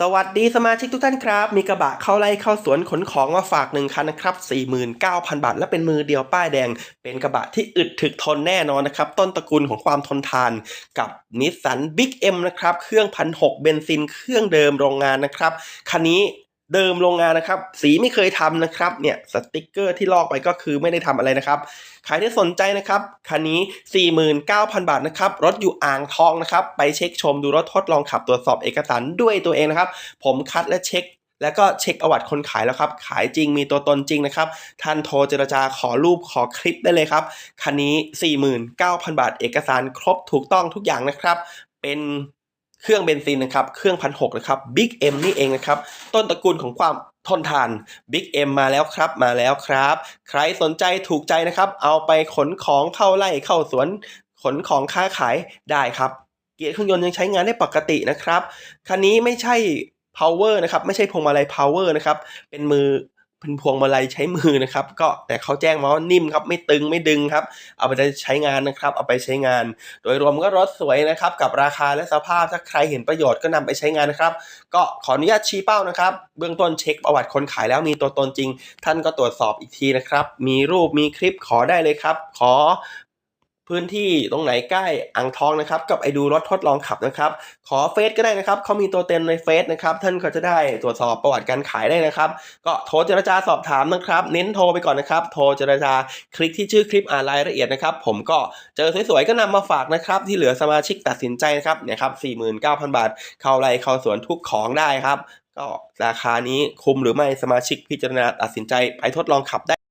สวัสดีสมาชิกทุกท่านครับ มีกระบะเข้าไร่เข้าสวนขนของมาฝากหนึ่งคันนะครับ 49,000 บาท และเป็นมือเดียวป้ายแดง เป็นกระบะที่อึดถึกทนแน่นอนนะครับ ต้นตระกูลของความทนทานกับนิสสันบิ๊กเอ็มนะครับ เครื่องพันหกเบนซินเครื่องเดิมโรงงานนะครับ คันนี้ เดิมโรงงานนะครับ สีไม่เคยทำนะครับเนี่ยสติกเกอร์ที่ลอกไปก็คือไม่ได้ทำอะไรนะครับใครที่สนใจนะครับคันนี้ 49,000 บาทนะครับรถอยู่อ่างทองนะครับไปเช็คชมดูรถทดลองขับตรวจสอบเอกสารด้วยตัวเองนะครับ ผมคัดและเช็คแล้วก็เช็คประวัติคนขายแล้วครับ ขายจริงมีตัวตนจริงนะครับ ท่านโทรเจรจาขอรูปขอคลิปได้เลยครับ คันนี้ 49,000 บาท เอกสารครบถูกต้องทุกอย่างนะครับ เป็น เครื่องเบนซินนะครับ เครื่องพันหกนะครับ Big M นี่เองนะครับ ต้นตระกูลของความทนทาน Big M มาแล้วครับ มาแล้วครับ ใครสนใจถูกใจนะครับ เอาไปขนของเข้าไร่เข้าสวน ขนของค้าขายได้ครับ เกียร์เครื่องยนต์ยังใช้งานได้ปกตินะครับ คันนี้ไม่ใช่ power นะครับ ไม่ใช่พวงมาลัย power นะครับ เป็นมือ เป็นพวงมาลัยใช้มือนะครับ ก็แต่เขาแจ้งมาว่านิ่มครับไม่ตึงไม่ดึงครับ เอาไปใช้งานนะครับ เอาไปใช้งาน โดยรวมก็รถสวยนะครับ กับราคาและสภาพถ้าใครเห็นประโยชน์ก็นำไปใช้งานนะครับ ก็ขออนุญาตชี้เป้านะครับ เบื้องต้นเช็คประวัติคนขายแล้วมีตัวตนจริง ท่านก็ตรวจสอบอีกทีนะครับ มีรูปมีคลิปขอได้เลยครับ ขอ พื้นที่ตรงไหนใกล้อ่างทองนะครับกับไอดูรถทดลองขับนะครับ ขอเฟซก็ได้นะครับเขามีตัวเต็มในเฟซนะครับท่านก็จะได้ตรวจสอบประวัติการขายได้นะครับ ก็โทรเจรจาสอบถามนะครับเน้นโทรไปก่อนนะครับ โทรเจรจาคลิกที่ชื่อคลิปอ่านรายละเอียดนะครับ ผมก็เจอสวยๆก็นำมาฝากนะครับ ที่เหลือสมาชิกตัดสินใจนะครับเนี่ยครับ49,000 บาท เข้าไรเข้าสวนทุกของได้ครับ ก็ราคานี้คุ้มหรือไม่สมาชิกพิจารณาตัดสินใจไปทดลองขับได้